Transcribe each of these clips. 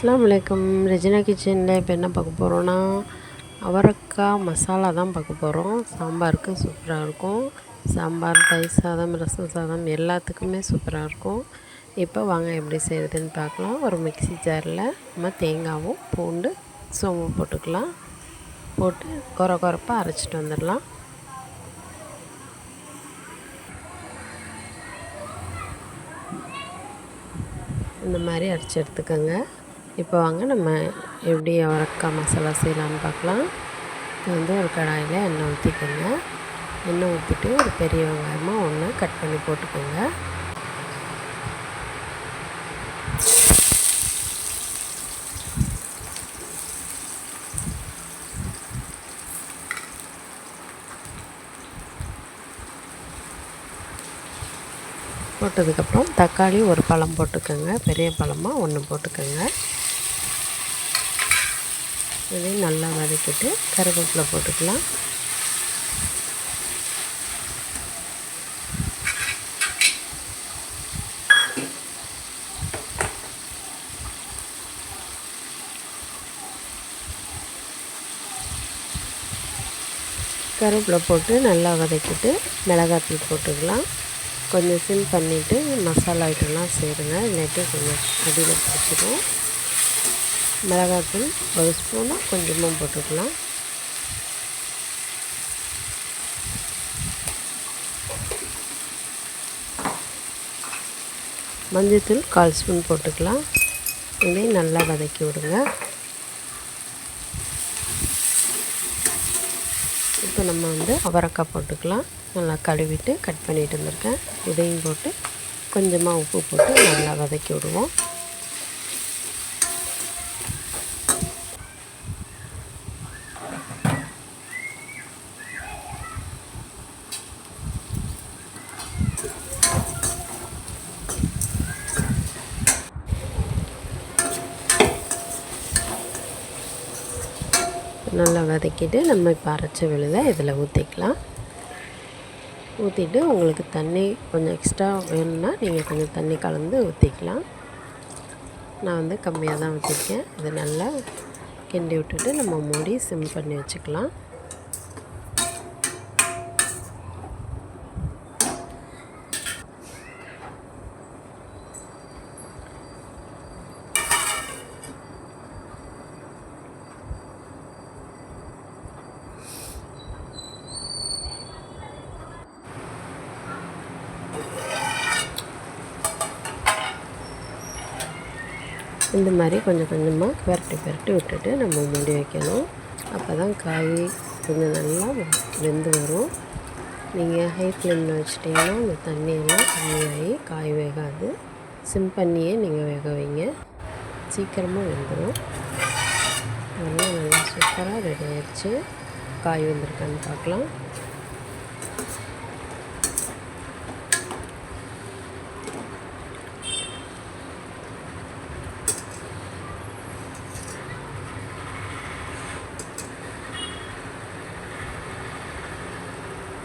அஸ்லாம் வலைக்கம் ரெஜினா கிச்சனில் இப்போ என்ன பார்க்க போகிறோன்னா அவரக்காய் மசாலா தான் பார்க்க போகிறோம் சாம்பாருக்கு சூப்பராக இருக்கும். சாம்பார் தயிர் சாதம் ரசம் சாதம் எல்லாத்துக்குமே சூப்பராக இருக்கும். இப்போ வாங்க எப்படி செய்கிறதுன்னு பார்க்கலாம். ஒரு மிக்சி ஜாரில் நம்ம தேங்காவும் பூண்டு சோம்பு போட்டுக்கலாம். போட்டு குறை குறைப்பாக அரைச்சிட்டு வந்துடலாம். இந்த மாதிரி அரைச்சி எடுத்துக்கோங்க. இப்போ வாங்க நம்ம எப்படி அவரக்காய் மசாலா செய்யலான்னு பார்க்கலாம். இது வந்து ஒரு கடாயில் எண்ணெய் ஊற்றிக்கோங்க எண்ணெய் ஊற்றிட்டு ஒரு பெரிய வெங்காயமாக ஒன்று கட் பண்ணி போட்டுக்கோங்க. போட்டதுக்கப்புறம் தக்காளி ஒரு பழம் போட்டுக்கோங்க. பெரிய பழமாக ஒன்று போட்டுக்கோங்க. இதையும் நல்லா வதக்கிட்டு கருவேப்பிலை போட்டுக்கலாம். கருவேப்பிலை போட்டு நல்லா வதக்கிட்டு மிளகாத்தூள் போட்டுக்கலாம். கொஞ்சம் சிம் பண்ணிவிட்டு மசாலா ஐட்டம்லாம் சேருங்க. இல்லாட்டி கொஞ்சம் அடியில் பிடிச்சிடும் மிளகாத்தூள் ஒரு ஸ்பூனு கொஞ்சமாக போட்டுக்கலாம். மஞ்சத்தூள் கால் ஸ்பூன் போட்டுக்கலாம். இதையும் நல்லா வதக்கி விடுங்க. இப்போ நம்ம வந்து அவரக்காய் போட்டுக்கலாம். நல்லா கழுவிட்டு கட் பண்ணிட்டு வந்திருக்கேன். இதையும் போட்டு கொஞ்சமாக உப்பு போட்டு நல்லா வதக்கி விடுவோம். நல்லா வதக்கிட்டு நம்ம இப்போ அரைச்ச விழுதை இதில் ஊற்றிக்கலாம் ஊற்றிட்டு உங்களுக்கு தண்ணி கொஞ்சம் எக்ஸ்ட்ரா வேணும்னா நீங்கள் கொஞ்சம் தண்ணி கலந்து ஊற்றிக்கலாம் நான் வந்து கம்மியாக தான் ஊற்றிருக்கேன் இதை நல்லா கிண்டி விட்டுட்டு நம்ம மூடி சிம் பண்ணி வச்சுக்கலாம். இந்த மாதிரி கொஞ்சம் கொஞ்சமாக பரட்டி பரட்டி விட்டுட்டு நம்ம மூடி வைக்கணும். அப்போ தான் காய் கொஞ்சம் நல்லா வெந்து வரும். நீங்கள் ஹை ஃப்ளேமில் வச்சுட்டிங்கன்னா அந்த தண்ணியெல்லாம் கம்மியாகி காய் வேகாது. சிம் பண்ணியே நீங்கள் வேக வைங்க. சீக்கிரமாக வெந்துடும் நல்லா நல்லா சூப்பராக ரெடி ஆயிடுச்சு. காய் வந்திருக்கான்னு பார்க்கலாம்.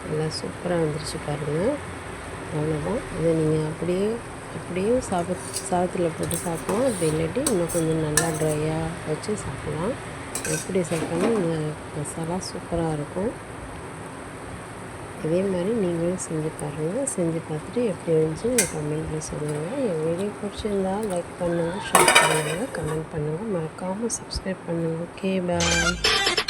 நல்லா சூப்பராக வந்துருச்சு பாருங்கள் அவ்வளோதான் இதை நீங்கள் அப்படியே அப்படியும் சாப்பிட் சாதத்தில் போட்டு சாப்பிடலாம். அப்படி இல்லாட்டி இன்னும் கொஞ்சம் நல்லா ட்ரையாக வச்சு சாப்பிட்லாம். எப்படி சாப்பிட்டாலும் இந்த மசாலா சூப்பராக இருக்கும். இதே மாதிரி நீங்களும் செஞ்சு பாருங்கள் செஞ்சு பார்த்துட்டு எப்படி இருந்துச்சு நீங்கள் கமெண்ட்டில் சொல்லுங்கள் என் வீடியோ பிடிச்சிருந்தா லைக் பண்ணுங்கள் ஷேர் பண்ணுங்கள் கமெண்ட் பண்ணுங்கள் மறக்காமல் சப்ஸ்கிரைப் பண்ணுங்கள் ஓகே பாய்